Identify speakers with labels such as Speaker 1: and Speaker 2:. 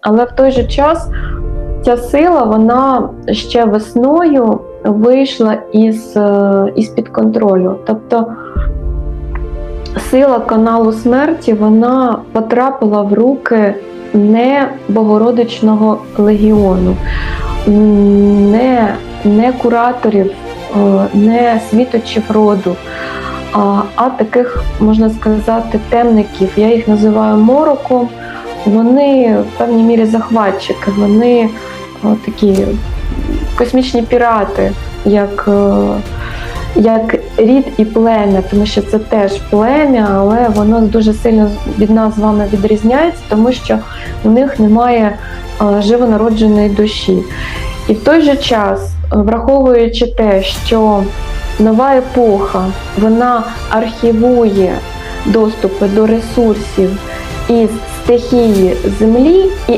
Speaker 1: Але в той же час ця сила вона ще весною вийшла із, е, із-під контролю. Тобто сила каналу смерті вона потрапила в руки не Богородичного легіону, не, не кураторів, е, не світочів роду, а, а таких, можна сказати, темників. Я їх називаю мороком. Вони в певній мірі захватчики, вони о, такі космічні пірати, як, е, як рід і плем'я, тому що це теж плем'я, але воно дуже сильно від нас з вами відрізняється, тому що у них немає е, живонародженої душі. І в той же час, е, враховуючи те, що нова епоха вона архівує доступи до ресурсів із стихії землі і